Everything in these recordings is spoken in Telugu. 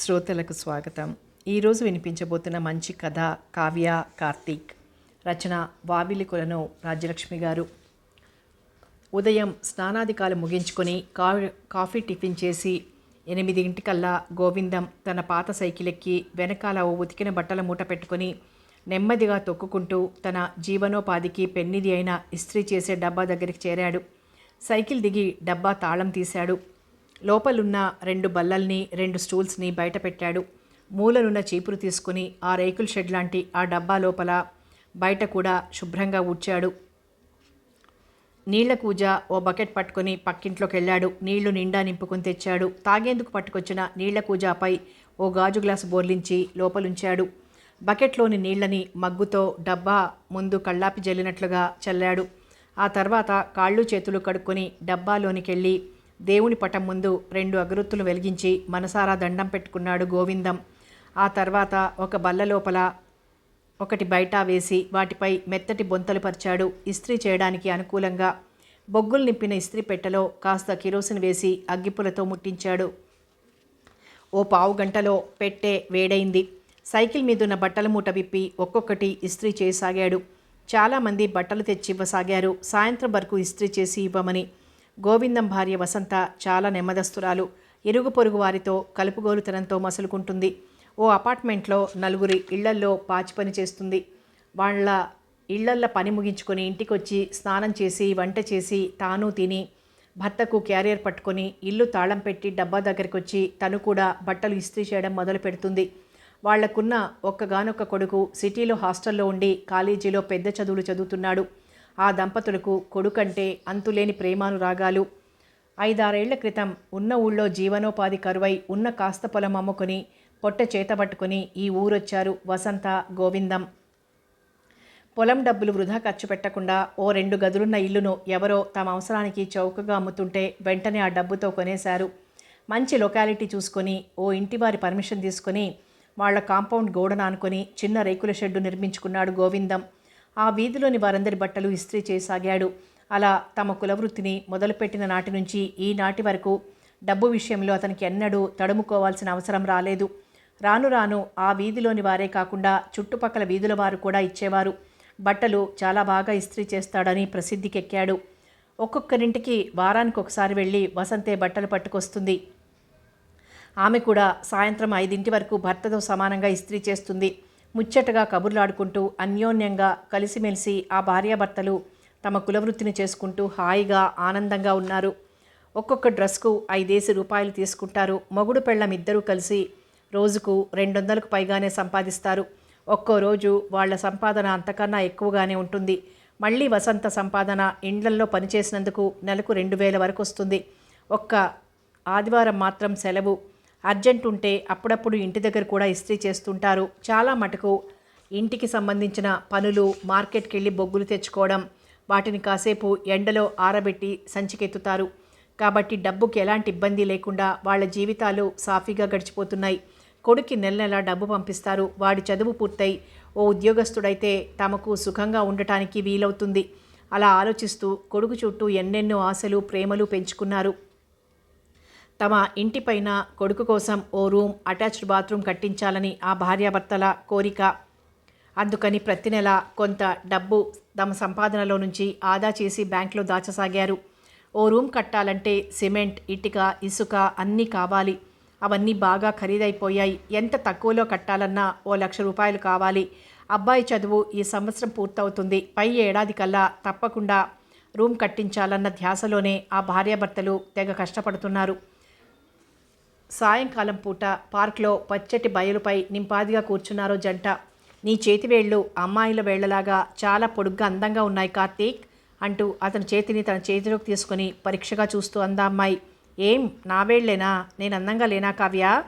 శ్రోతలకు స్వాగతం. ఈరోజు వినిపించబోతున్న మంచి కథ కావ్య కార్తీక్. రచన వాబిలి కొలను రాజ్యలక్ష్మి గారు. ఉదయం స్నానాధికాలు ముగించుకొని కా కాఫీ టిఫిన్ చేసి ఎనిమిదింటికల్లా గోవిందం తన పాత సైకిల్ ఎక్కి వెనకాల ఓ ఉతికిన బట్టల మూట పెట్టుకొని నెమ్మదిగా తొక్కుకుంటూ తన జీవనోపాధికి పెన్నిది అయిన ఇస్త్రీ చేసే డబ్బా దగ్గరికి చేరాడు. సైకిల్ దిగి డబ్బా తాళం తీశాడు. లోపలున్న రెండు బల్లల్ని రెండు స్టూల్స్ని బయట పెట్టాడు మూలనున్న చీపురు తీసుకుని ఆ రేకుల షెడ్ లాంటి ఆ డబ్బా లోపల బయట కూడా శుభ్రంగా ఊడ్చాడు. నీళ్ళ కూజ ఓ బకెట్ పట్టుకొని పక్కింట్లోకి వెళ్ళాడు నీళ్ళు నిండా నింపుకొని తెచ్చాడు. తాగేందుకు పట్టుకొచ్చిన నీళ్ళ కూజాపై ఓ గాజు గ్లాసు బోర్లించి లోపలుంచాడు. బకెట్లోని నీళ్ళని మగ్గుతో డబ్బా ముందు కళ్ళాపి జల్లినట్లుగా చల్లాడు. ఆ తర్వాత కాళ్ళు చేతులు కడుక్కొని డబ్బాలోనికెళ్ళి దేవుని పటం ముందు రెండు అగరొత్తులు వెలిగించి మనసారా దండం పెట్టుకున్నాడు గోవిందం. ఆ తర్వాత ఒక బల్ల లోపల ఒకటి బయట వేసి వాటిపై మెత్తటి బొంతలు పరిచాడు. ఇస్త్రీ చేయడానికి అనుకూలంగా బొగ్గులు నింపిన ఇస్త్రీ పెట్టెలో కాస్త కిరోసిన్ వేసి అగ్గిపులతో ముట్టించాడు. ఓ పావు గంటలో పెట్టే వేడైంది. సైకిల్ మీదున్న బట్టల మూట విప్పి ఒక్కొక్కటి ఇస్త్రీ చేయసాగాడు. చాలామంది బట్టలు తెచ్చి ఇవ్వసాగారు సాయంత్రం వరకు ఇస్త్రీ చేసి ఇవ్వమని గోవిందం భార్య వసంత చాలా నెమ్మదస్తురాలు. ఇరుగు పొరుగు వారితో కలుపుగోలుతనంతో మసులుకుంటుంది. ఓ అపార్ట్మెంట్లో నలుగురి ఇళ్ళల్లో పాచి పని చేస్తుంది. వాళ్ళ ఇళ్ళల్లో పని ముగించుకొని ఇంటికొచ్చి స్నానం చేసి వంట చేసి తాను తిని భర్తకు క్యారియర్ పట్టుకొని ఇల్లు తాళం పెట్టి డబ్బా దగ్గరికి వచ్చి తను కూడా బట్టలు ఇస్త్రీ చేయడం మొదలు పెడుతుంది. వాళ్ళకున్న ఒక్కగానొక్క కొడుకు సిటీలో హాస్టల్లో ఉండి కాలేజీలో పెద్ద చదువులు చదువుతున్నాడు. ఆ దంపతులకు కొడుకంటే అంతులేని ప్రేమానురాగాలు. ఐదారేళ్ళ క్రితం ఉన్న ఊళ్ళో జీవనోపాధి కరువై ఉన్న కాస్త పొలం అమ్ముకొని పొట్ట చేతబట్టుకుని ఈ ఊరొచ్చారు వసంత గోవిందం. పొలం డబ్బులు వృధా ఖర్చు పెట్టకుండా ఓ రెండు గదులున్న ఇల్లును ఎవరో తమ అవసరానికి చౌకగా అమ్ముతుంటే వెంటనే ఆ డబ్బుతో కొనేశారు. మంచి లొకాలిటీ చూసుకొని ఓ ఇంటి వారి పర్మిషన్ తీసుకొని వాళ్ళ కాంపౌండ్ గోడను అనుకొని చిన్న రేకుల షెడ్డు నిర్మించుకున్నాడు గోవిందం. ఆ వీధిలోని వారందరి బట్టలు ఇస్త్రీ చేయసాగాడు. అలా తమ కులవృత్తిని మొదలుపెట్టిన నాటి నుంచి ఈనాటి వరకు డబ్బు విషయంలో అతనికి ఎన్నడూ తడుముకోవాల్సిన అవసరం రాలేదు. రాను రాను ఆ వీధిలోని వారే కాకుండా చుట్టుపక్కల వీధుల వారు కూడా ఇచ్చేవారు. బట్టలు చాలా బాగా ఇస్త్రీ చేస్తాడని ప్రసిద్ధికెక్కాడు. ఒక్కొక్కరింటికి వారానికి ఒకసారి వెళ్ళి వసంతే బట్టలు పట్టుకొస్తుంది. ఆమె కూడా సాయంత్రం ఐదింటి వరకు భర్తతో సమానంగా ఇస్త్రీ చేస్తుంది. ముచ్చటగా కబుర్లాడుకుంటూ అన్యోన్యంగా కలిసిమెలిసి ఆ భార్యాభర్తలు తమ కులవృత్తిని చేసుకుంటూ హాయిగా ఆనందంగా ఉన్నారు. ఒక్కొక్క డ్రెస్కు ఐదేసి రూపాయలు తీసుకుంటారు. మొగుడు పెళ్ళం ఇద్దరూ కలిసి రోజుకు రెండు వందలకు పైగానే సంపాదిస్తారు. ఒక్కో రోజు వాళ్ళ సంపాదన అంతకన్నా ఎక్కువగానే ఉంటుంది. మళ్ళీ వసంత సంపాదన ఇండ్లల్లో పనిచేసినందుకు నెలకు రెండు వేల వరకు వస్తుంది. ఒక్క ఆదివారం మాత్రం సెలవు. అర్జెంట్ ఉంటే అప్పుడప్పుడు ఇంటి దగ్గర కూడా ఇస్త్రీ చేస్తుంటారు. చాలా మటుకు ఇంటికి సంబంధించిన పనులు మార్కెట్కి వెళ్ళి బొగ్గులు తెచ్చుకోవడం వాటిని కాసేపు ఎండలో ఆరబెట్టి సంచికెత్తుతారు. కాబట్టి డబ్బుకి ఎలాంటి ఇబ్బంది లేకుండా వాళ్ళ జీవితాలు సాఫీగా గడిచిపోతున్నాయి. కొడుక్కి నెల నెల డబ్బు పంపిస్తారు. వాడి చదువు పూర్తయి ఓ ఉద్యోగస్తుడైతే తమకు సుఖంగా ఉండటానికి వీలవుతుంది. అలా ఆలోచిస్తూ కొడుకు చుట్టూ ఎన్నెన్నో ఆశలు ప్రేమలు పెంచుకున్నారు. తమ ఇంటిపైన కొడుకు కోసం ఓ రూమ్ అటాచ్డ్ బాత్రూమ్ కట్టించాలని ఆ భార్యాభర్తల కోరిక. అందుకని ప్రతి నెల కొంత డబ్బు తమ సంపాదనలో నుంచి ఆదా చేసి బ్యాంకులో దాచసాగారు. ఓ రూమ్ కట్టాలంటే సిమెంట్ ఇటుక ఇసుక అన్నీ కావాలి. అవన్నీ బాగా ఖరీదైపోయాయి. ఎంత తక్కువలో కట్టాలన్నా ఓ లక్ష రూపాయలు కావాలి. అబ్బాయి చదువు ఈ సంవత్సరం పూర్తవుతుంది. పై ఏడాది కల్లా తప్పకుండా రూమ్ కట్టించాలన్న ధ్యాసలోనే ఆ భార్యాభర్తలు తెగ కష్టపడుతున్నారు. సాయంకాలం పూట పార్క్లో పచ్చటి బయలుపై నింపాదిగా కూర్చున్నారో జంట. నీ చేతివేళ్ళు అమ్మాయిల వేళ్ళలాగా చాలా పొడుగ్గా అందంగా ఉన్నాయి కార్తీక్ అంటూ అతని చేతిని తన చేతిలోకి తీసుకుని పరీక్షగా చూస్తూ అందా అమ్మాయి. ఏం నా వేళ్ళేనా? నేను అందంగా లేనా కావ్య?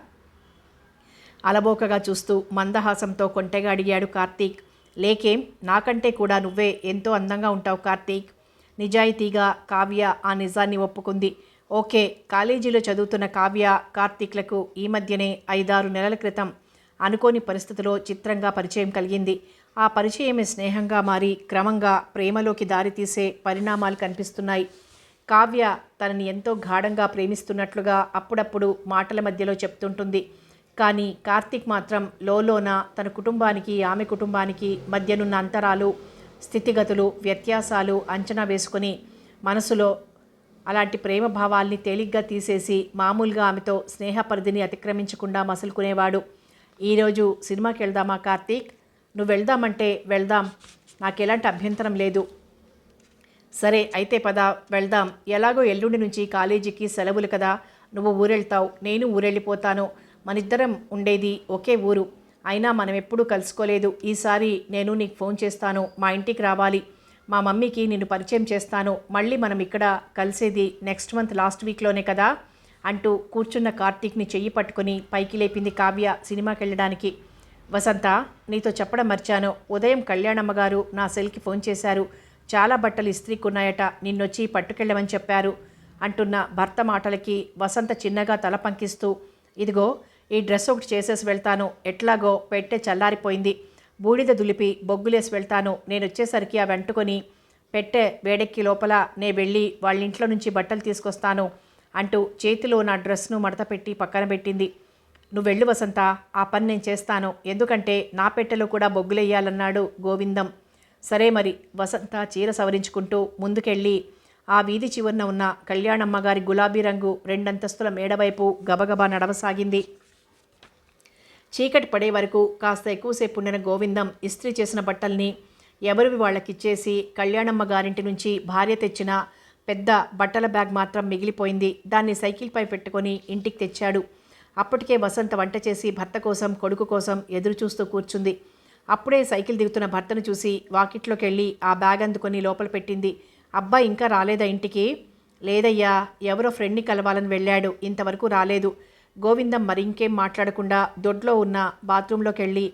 అలబోకగా చూస్తూ మందహాసంతో కొంటెగా అడిగాడు కార్తీక్. లేకేం నాకంటే కూడా నువ్వే ఎంతో అందంగా ఉంటావు కార్తీక్. నిజాయితీగా కావ్య ఆ నిజాన్ని ఒప్పుకుంది. ఓకే కాలేజీలో చదువుతున్న కావ్య కార్తీక్లకు ఈ మధ్యనే ఐదారు నెలల క్రితం అనుకోని పరిస్థితిలో చిత్రంగా పరిచయం కలిగింది. ఆ పరిచయమే స్నేహంగా మారి క్రమంగా ప్రేమలోకి దారితీసే పరిణామాలు కనిపిస్తున్నాయి. కావ్య తనని ఎంతో గాఢంగా ప్రేమిస్తున్నట్లుగా అప్పుడప్పుడు మాటల మధ్యలో చెప్తుంటుంది. కానీ కార్తీక్ మాత్రం లోలోన తన కుటుంబానికి ఆమె కుటుంబానికి మధ్యనున్న అంతరాలు స్థితిగతులు వ్యత్యాసాలు అంచనా వేసుకొని మనసులో అలాంటి ప్రేమ భావాల్ని తేలిగ్గా తీసేసి మామూలుగా ఆమెతో స్నేహ పరిధిని అతిక్రమించకుండా మసులుకునేవాడు. ఈరోజు సినిమాకి వెళ్దామా కార్తీక్? నువ్వు వెళ్దామంటే వెళ్దాం. నాకు ఎలాంటి అభ్యంతరం లేదు. సరే అయితే పద వెళ్దాం. ఎలాగో ఎల్లుండి నుంచి కాలేజీకి సెలవులు కదా. నువ్వు ఊరెళ్తావు. నేను ఊరెళ్ళిపోతాను. మనిద్దరం ఉండేది ఒకే ఊరు. అయినా మనం ఎప్పుడూ కలుసుకోలేదు. ఈసారి నేను నీకు ఫోన్ చేస్తాను. మా ఇంటికి రావాలి. మా మమ్మీకి నిన్ను పరిచయం చేస్తాను. మళ్ళీ మనం ఇక్కడ కలిసేది నెక్స్ట్ మంత్ లాస్ట్ వీక్లోనే కదా? అంటూ కూర్చున్న కార్తీక్ని చెయ్యి పట్టుకుని పైకి లేపింది కావ్య సినిమాకి వెళ్ళడానికి వసంత నీతో చెప్పడం మర్చాను. ఉదయం కళ్యాణమ్మ గారు నా సెల్కి ఫోన్ చేశారు. చాలా బట్టలు ఇస్త్రీకి ఉన్నాయట నిన్నొచ్చి పట్టుకెళ్ళమని చెప్పారు అంటున్న భర్త మాటలకి వసంత చిన్నగా తల పంకిస్తూ ఇదిగో ఈ డ్రెస్ ఒకటి చేసేసి వెళ్తాను. ఎట్లాగో పెట్టే చల్లారిపోయింది. బూడిద దులిపి బొగ్గులేసి వెళ్తాను. నేను వచ్చేసరికి అవి అంటుకొని పెట్టె వేడెక్కి లోపల నే వెళ్ళి వాళ్ళ ఇంట్లో నుంచి బట్టలు తీసుకొస్తాను అంటూ చేతిలో నా డ్రెస్ను మడతపెట్టి పక్కన పెట్టింది. నువ్వు వెళ్ళు వసంత ఆ పని నేను చేస్తాను. ఎందుకంటే నా పెట్టెలో కూడా బొగ్గులెయ్యాలన్నాడు గోవిందం. సరే మరి వసంత చీర సవరించుకుంటూ ముందుకెళ్ళి ఆ వీధి చివరన ఉన్న కళ్యాణమ్మ గారి గులాబీ రంగు రెండంతస్తుల మేడవైపు గబగబా నడవసాగింది. చీకటి పడే వరకు కాస్త ఎక్కువసేపు ఉండిన గోవిందం ఇస్త్రీ చేసిన బట్టల్ని ఎవరివి వాళ్ళకిచ్చేసి కళ్యాణమ్మ గారింటి నుంచి భార్య తెచ్చిన పెద్ద బట్టల బ్యాగ్ మాత్రం మిగిలిపోయింది. దాన్ని సైకిల్పై పెట్టుకొని ఇంటికి తెచ్చాడు. అప్పటికే వసంత వంట చేసి భర్త కోసం కొడుకు కోసం ఎదురు చూస్తూ కూర్చుంది. అప్పుడే సైకిల్ దిగుతున్న భర్తను చూసి వాకిట్లోకి వెళ్ళి ఆ బ్యాగ్ అందుకొని లోపల పెట్టింది. అబ్బాయి ఇంకా రాలేదా ఇంటికి? లేదయ్యా ఎవరో ఫ్రెండ్ని కలవాలని వెళ్ళాడు. ఇంతవరకు రాలేదు. గోవిందం మరింకేం మాట్లాడకుండా దొడ్లో ఉన్న బాత్రూంలోకి వెళ్ళి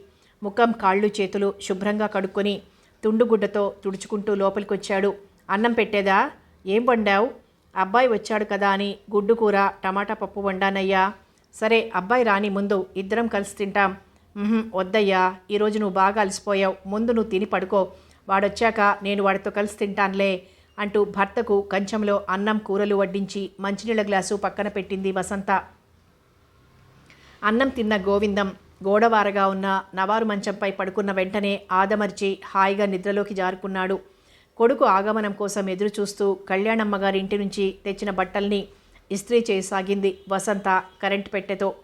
ముఖం కాళ్ళు చేతులు శుభ్రంగా కడుక్కొని తుండుగుడ్డతో తుడుచుకుంటూ లోపలికి వచ్చాడు అన్నం పెట్టేదా? ఏం వండావు? అబ్బాయి వచ్చాడు కదా అని గుడ్డు కూర టమాటా పప్పు వండానయ్యా. సరే అబ్బాయి రాని ముందు ఇద్దరం కలిసి తింటాం. వద్దయ్యా. ఈరోజు నువ్వు బాగా అలసిపోయావు. ముందు నువ్వు తిని పడుకో. వాడొచ్చాక నేను వాడితో కలిసి తింటానులే అంటూ భర్తకు కంచంలో అన్నం కూరలు వడ్డించి మంచినీళ్ళ గ్లాసు పక్కన పెట్టింది వసంత. అన్నం తిన్న గోవిందం గోడవారగా ఉన్న నవారు మంచంపై పడుకున్న వెంటనే ఆదమర్చి హాయిగా నిద్రలోకి జారుకున్నాడు. కొడుకు ఆగమనం కోసం ఎదురు చూస్తూ కళ్యాణమ్మ గారి ఇంటి నుంచి తెచ్చిన బట్టల్ని ఇస్త్రీ చేయసాగింది వసంత కరెంట్ పెట్టెతో.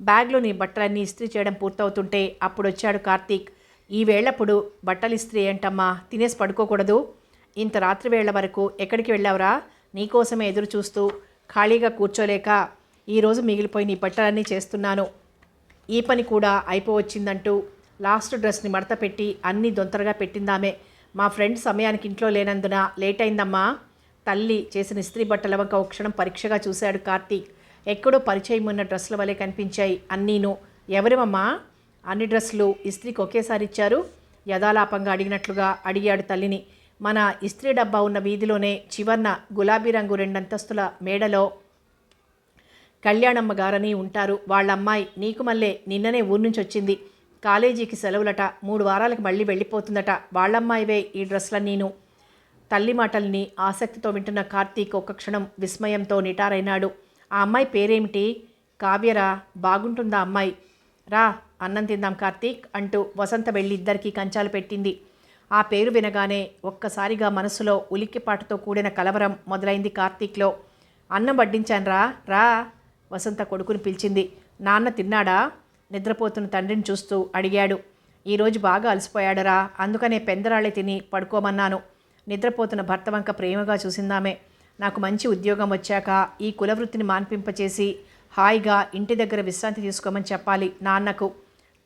బ్యాగ్లోని బట్టలన్నీ ఇస్త్రీ చేయడం పూర్తవుతుంటే అప్పుడు వచ్చాడు కార్తీక్. ఈ వేళప్పుడు బట్టలు ఇస్త్రీ ఏంటమ్మా తినేసి పడుకోకూడదు. ఇంత రాత్రి వేళ వరకు ఎక్కడికి వెళ్ళావురా? నీకోసమే ఎదురు చూస్తూ ఖాళీగా కూర్చోలేక ఈరోజు మిగిలిపోయిన ఈ బట్టలన్నీ చేస్తున్నాను. ఈ పని కూడా అయిపోవచ్చిందంటూ లాస్ట్ డ్రెస్ని మడత పెట్టి అన్నీ దొంతరగా పెట్టిందామే. మా ఫ్రెండ్ సమయానికి ఇంట్లో లేనందున లేట్ అయిందమ్మా. తల్లి చేసిన ఇస్త్రీ బట్టల వంక ఒక క్షణం పరీక్షగా చూశాడు కార్తీక్. ఎక్కడో పరిచయం ఉన్న డ్రెస్సుల వలె కనిపించాయి అన్నీను. ఎవరివమ్మా? అన్ని డ్రెస్సులు ఇస్త్రీకి ఒకేసారి ఇచ్చారు? యథాలాపంగా అడిగినట్లుగా అడిగాడు తల్లిని. మన ఇస్త్రీ డబ్బా ఉన్న వీధిలోనే చివర్న గులాబీ రంగు రెండంతస్తుల మేడలో కళ్యాణమ్మ గారని ఉంటారు. వాళ్ళ అమ్మాయి నీకు మళ్ళీ నిన్ననే ఊరు నుంచి వచ్చింది. కాలేజీకి సెలవులట. మూడు వారాలకు మళ్ళీ వెళ్ళిపోతుందట. వాళ్ళమ్మాయివే ఈ డ్రెస్లన్నీను. తల్లి మాటల్ని ఆసక్తితో వింటున్న కార్తీక్ ఒక్క క్షణం విస్మయంతో నిటారైనాడు. ఆ అమ్మాయి పేరేమిటి? కావ్యరా? బాగుంటుందా అమ్మాయి? రా అన్నం తిందాం కార్తీక్ అంటూ వసంత వెళ్ళి ఇద్దరికీ కంచాలు పెట్టింది. ఆ పేరు వినగానే ఒక్కసారిగా మనసులో ఉలిక్కిపాటుతో కూడిన కలవరం మొదలైంది కార్తీక్లో. అన్నం వడ్డించాన్రా. రా. వసంత కొడుకుని పిలిచింది. నాన్న తిన్నాడా? నిద్రపోతున్న తండ్రిని చూస్తూ అడిగాడు. ఈరోజు బాగా అలసిపోయాడరా. అందుకనే పెందరాళ్ళే తిని పడుకోమన్నాను. నిద్రపోతున్న భర్త వంక ప్రేమగా చూసిందామే. నాకు మంచి ఉద్యోగం వచ్చాక ఈ కులవృత్తిని మాన్పింపచేసి హాయిగా ఇంటి దగ్గర విశ్రాంతి తీసుకోమని చెప్పాలి నాన్నకు.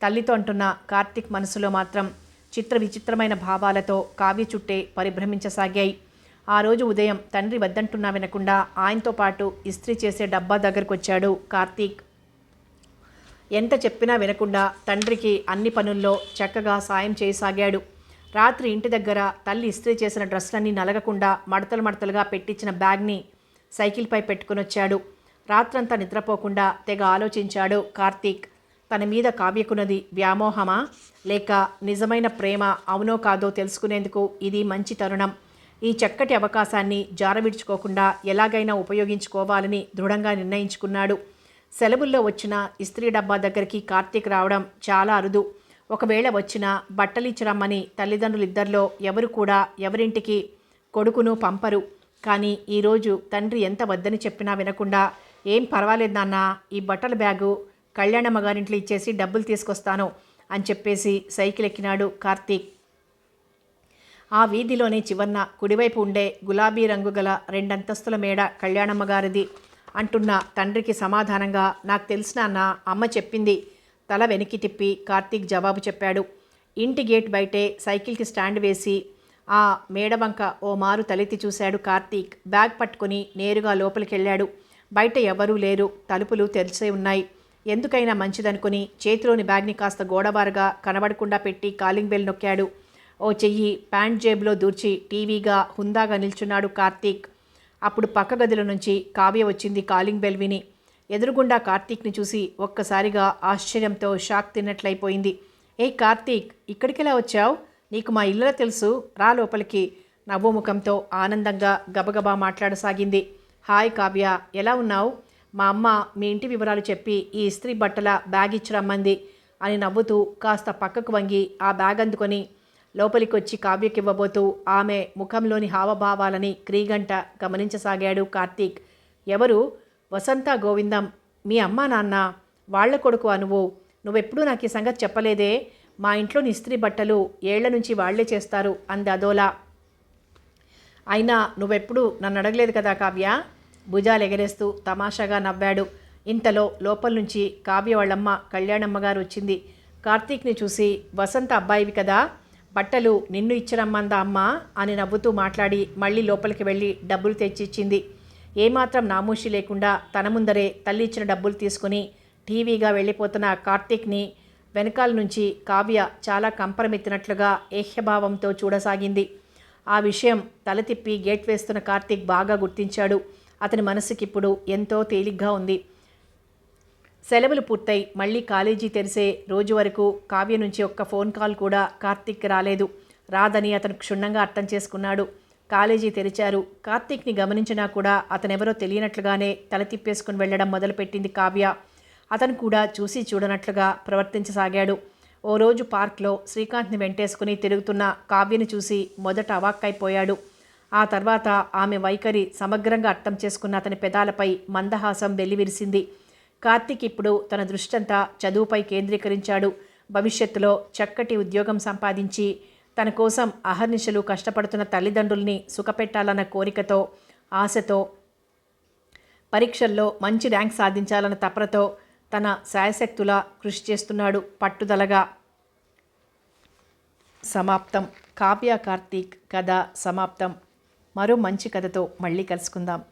తల్లితో అంటున్న కార్తీక్ మనసులో మాత్రం చిత్ర విచిత్రమైన భావాలతో కావ్య చుట్టే పరిభ్రమించసాగాయి. ఆ రోజు ఉదయం తండ్రి వద్దంటున్నా వినకుండా ఆయనతో పాటు ఇస్త్రీ చేసే డబ్బా దగ్గరకు వచ్చాడు కార్తీక్. ఎంత చెప్పినా వినకుండా తండ్రికి అన్ని పనుల్లో చక్కగా సాయం చేయసాగాడు. రాత్రి ఇంటి దగ్గర తల్లి ఇస్త్రీ చేసిన డ్రెస్లన్నీ నలగకుండా మడతలు మడతలుగా పెట్టించిన బ్యాగ్ని సైకిల్పై పెట్టుకుని వచ్చాడు. రాత్రంతా నిద్రపోకుండా తెగ ఆలోచించాడు కార్తీక్. తన మీద కావ్యకున్నది వ్యామోహమా? లేక నిజమైన ప్రేమ అవునో కాదో తెలుసుకునేందుకు ఇది మంచి తరుణం. ఈ చక్కటి అవకాశాన్ని జారవిడ్చుకోకుండా ఎలాగైనా ఉపయోగించుకోవాలని దృఢంగా నిర్ణయించుకున్నాడు. సెలవుల్లో వచ్చిన ఇస్త్రీ డబ్బా దగ్గరికి కార్తీక్ రావడం చాలా అరుదు. ఒకవేళ వచ్చిన బట్టలు ఇచ్చిరమ్మని తల్లిదండ్రులు ఇద్దరిలో ఎవరు కూడా ఎవరింటికి కొడుకును పంపరు. కానీ ఈరోజు తండ్రి ఎంత వద్దని చెప్పినా వినకుండా ఏం పర్వాలేదు నాన్న ఈ బట్టల బ్యాగు కళ్యాణమ్మ గారింట్లో ఇచ్చేసి డబ్బులు తీసుకొస్తాను అని చెప్పేసి సైకిల్ ఎక్కినాడు కార్తీక్. ఆ వీధిలోని చివరన కుడివైపు ఉండే గులాబీ రంగు గల రెండంతస్తుల మేడ కళ్యాణమ్మ గారిది అంటున్న తండ్రికి సమాధానంగా నాకు తెలిసిన అన్న అమ్మ చెప్పింది. తల వెనక్కి తిప్పి కార్తీక్ జవాబు చెప్పాడు. ఇంటి గేట్ బయటే సైకిల్కి స్టాండ్ వేసి ఆ మేడవంక ఓ మారు తలెత్తి చూశాడు కార్తీక్. బ్యాగ్ పట్టుకుని నేరుగా లోపలికెళ్ళాడు. బయట ఎవరూ లేరు తలుపులు తెరిచే ఉన్నాయి. ఎందుకైనా మంచిదనుకుని చేతిలోని బ్యాగ్ని కాస్త గోడబారుగా కనబడకుండా పెట్టి కాలింగ్ బెల్ నొక్కాడు. ఓ చెయ్యి ప్యాంట్ జేబులో దూర్చి టీవీగా హుందాగా నిల్చున్నాడు కార్తీక్. అప్పుడు పక్క గదిలో నుంచి కావ్య వచ్చింది కాలింగ్ బెల్ విని. ఎదురుగుండా కార్తీక్ని చూసి ఒక్కసారిగా ఆశ్చర్యంతో షాక్ తిన్నట్లయిపోయింది. ఏ కార్తీక్ ఇక్కడికెలా వచ్చావు? నీకు మా ఇల్లు తెలుసు. రా లోపలికి. నవ్వుముఖంతో ఆనందంగా గబగబా మాట్లాడసాగింది. హాయ్ కావ్య ఎలా ఉన్నావు? మా అమ్మ మీ ఇంటి వివరాలు చెప్పి ఈ ఇస్త్రీ బట్టల బ్యాగ్ ఇచ్చి రమ్మంది అని నవ్వుతూ కాస్త పక్కకు వంగి ఆ బ్యాగ్ అందుకొని లోపలికి వచ్చి కావ్యకివ్వబోతూ ఆమె ముఖంలోని హావభావాలని క్రీగంట గమనించసాగాడు కార్తీక్. ఎవరు? వసంత గోవిందం. మీ అమ్మా నాన్న వాళ్ళ కొడుకు అనువు. నువ్వెప్పుడూ నాకు ఈ సంగతి చెప్పలేదే? మా ఇంట్లోని ఇస్త్రీ బట్టలు ఏళ్ళ నుంచి వాళ్ళే చేస్తారు అంది అదోలా. అయినా నువ్వెప్పుడు నన్ను అడగలేదు కదా కావ్య? భుజాలు ఎగరేస్తూ తమాషాగా నవ్వాడు. ఇంతలో లోపల నుంచి కావ్య వాళ్ళమ్మ కళ్యాణమ్మ గారు వచ్చింది. కార్తీక్ని చూసి వసంత అబ్బాయివి కదా? బట్టలు నిన్ను ఇచ్చిరమ్మందా అమ్మ? అని నవ్వుతూ మాట్లాడి మళ్ళీ లోపలికి వెళ్ళి డబ్బులు తెచ్చిచ్చింది. ఏమాత్రం నామూషి లేకుండా తన ముందరే తల్లి ఇచ్చిన డబ్బులు తీసుకుని టీవీగా వెళ్ళిపోతున్న కార్తీక్ని వెనకాల నుంచి కావ్య చాలా కంపరమెత్తినట్లుగా ఏహ్యభావంతో చూడసాగింది. ఆ విషయం తల తిప్పి గేట్ వేస్తున్న కార్తీక్ బాగా గుర్తించాడు. అతని మనసుకిప్పుడు ఎంతో తేలిగ్గా ఉంది. సెలవులు పూర్తయి మళ్ళీ కాలేజీ తెరిసే రోజు వరకు కావ్య నుంచి ఒక్క ఫోన్ కాల్ కూడా కార్తీక్ రాలేదు. రాదని అతను క్షుణ్ణంగా అర్థం చేసుకున్నాడు. కాలేజీ తెరిచారు. కార్తీక్ని గమనించినా కూడా అతనెవరో తెలియనట్లుగానే తల తిప్పేసుకుని వెళ్ళడం మొదలుపెట్టింది కావ్య. అతను కూడా చూసి చూడనట్లుగా ప్రవర్తించసాగాడు. ఓ రోజు పార్క్లో శ్రీకాంత్ని వెంటేసుకుని తిరుగుతున్న కావ్యని చూసి మొదట అవాక్కైపోయాడు. ఆ తర్వాత ఆమె వైఖరి సమగ్రంగా అర్థం చేసుకున్న అతని పెదాలపై మందహాసం వెల్లివిరిసింది. కార్తిక్ ఇప్పుడు తన దృష్టంతా చదువుపై కేంద్రీకరించాడు. భవిష్యత్తులో చక్కటి ఉద్యోగం సంపాదించి తన కోసం అహర్నిశలు కష్టపడుతున్న తల్లిదండ్రుల్ని సుఖపెట్టాలన్న కోరికతో ఆశతో పరీక్షల్లో మంచి ర్యాంక్ సాధించాలన్న తపనతో తన శాయశక్తులా కృషి చేస్తున్నాడు పట్టుదలగా. సమాప్తం. కావ్య కార్తీక్ కథ సమాప్తం. మరో మంచి కథతో మళ్ళీ కలుసుకుందాం.